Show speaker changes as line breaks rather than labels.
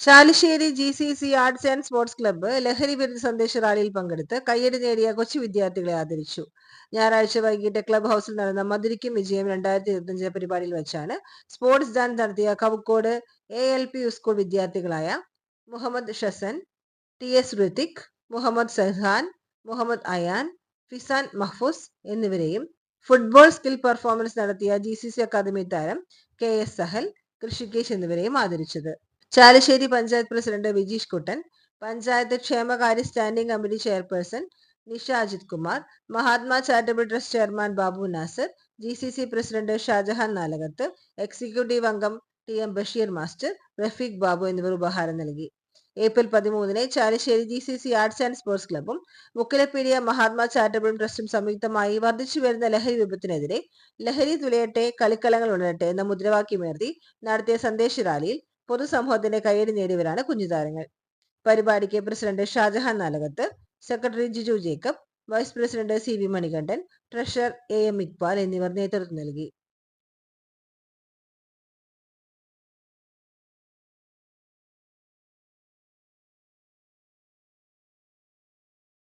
Chalissery G C C arts and sports club ലഹരി വിരുദ്ധ സന്ദേശ റാലിയിൽ പങ്കെടുത്ത് കയ്യടി നേടിയ കൊച്ചു വിദ്യാർത്ഥികളെ ആദരിച്ചു. ഞായറാഴ്ച വൈകിട്ട് ക്ലബ് ഹൗസിൽ നടന്ന മധുരിക്കും വിജയം രണ്ടായിരത്തി ഇരുപത്തിയഞ്ച് പരിപാടിയിൽ വെച്ചാണ് സ്പോർട്സ് ദാൻ നടത്തിയ Kavukkode A L P school വിദ്യാർത്ഥികളായ Muhammad Shasan T S Hrithik Muhammad Sahan Muhammad Ayan Fizan Mahfooz എന്നിവരെയും ഫുട്ബോൾ സ്കിൽ പെർഫോമൻസ് നടത്തിയ ജി സി സി അക്കാദമി താരം കെ എസ് സഹൽ കൃഷികേശ് എന്നിവരെയും ആദരിച്ചത്. ചാലശ്ശേരി പഞ്ചായത്ത് പ്രസിഡന്റ് വിജീഷ് കുട്ടൻ പഞ്ചായത്ത് ക്ഷേമകാര്യ standing committee chairperson Nisha Ajith Kumar Mahatma charitable trust chairman Babu Nasar G C C president Shajahan Nalakath executive അംഗം T M Basheer master Rafeeq Babu എന്നിവർ ഉപഹാരം നൽകി. April പതിമൂന്നിന് Chalissery G C C arts and sports ക്ലബും മുക്കിലപ്പീഡിയ Mahatma charitable ട്രസ്റ്റും സംയുക്തമായി വർദ്ധിച്ചു വരുന്ന ലഹരി വിപത്തിനെതിരെ ലഹരി തുലയട്ടെ കളിക്കളങ്ങൾ ഉണരട്ടെ എന്ന മുദ്രാവാക്യമുയർത്തി നടത്തിയ സന്ദേശ റാലിയിൽ പൊതുസമൂഹത്തിന്റെ കയ്യടി നേടിയവരാണ് കുഞ്ഞുതാരങ്ങൾ. പരിപാടിക്ക് president Shajahan Nalakath secretary Jiju Jacob vice president C V Manikandan treasurer A M Iqbal എന്നിവർ നേതൃത്വം നൽകി.